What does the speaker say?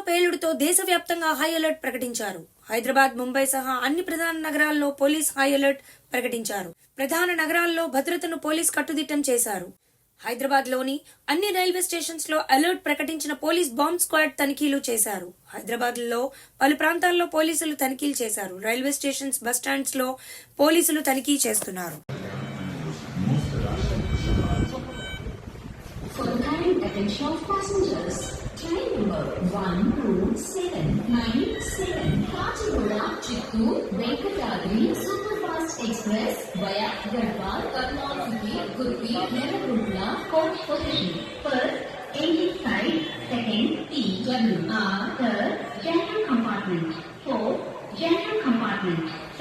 దీంతో దేశవ్యాప్తంగా high alert ప్రకటించారు. హైదరాబాద్ ముంబై సహా అన్ని ప్రధాన నగరాల్లో పోలీస్ హై అలర్ట్ ప్రకటించారు. ప్రధాన నగరాల్లో భద్రతను పోలీస్ కట్టుదిట్టం చేశారు. హైదరాబాద్లోని అన్ని రైల్వే స్టేషన్స్లో అలర్ట్ ప్రకటించిన పోలీస్ బాంబ్ స్క్వాడ్ తనిఖీలు చేశారు. హైదరాబాద్లో పలు ప్రాంతాల్లో పోలీసులు తనిఖీలు చేశారు. రైల్వే స్టేషన్స్ బస్ స్టాండ్స్లో పోలీసులు తనిఖీ చేస్తున్నారు. transportation of passengers. Train number 12797 Kachigoda, Chikku, Venkatadri Superfast Express via Garhwal, Karnal City, Gurpi, Nerakutla, coach position per 85 second PWR third general compartment 4 general compartment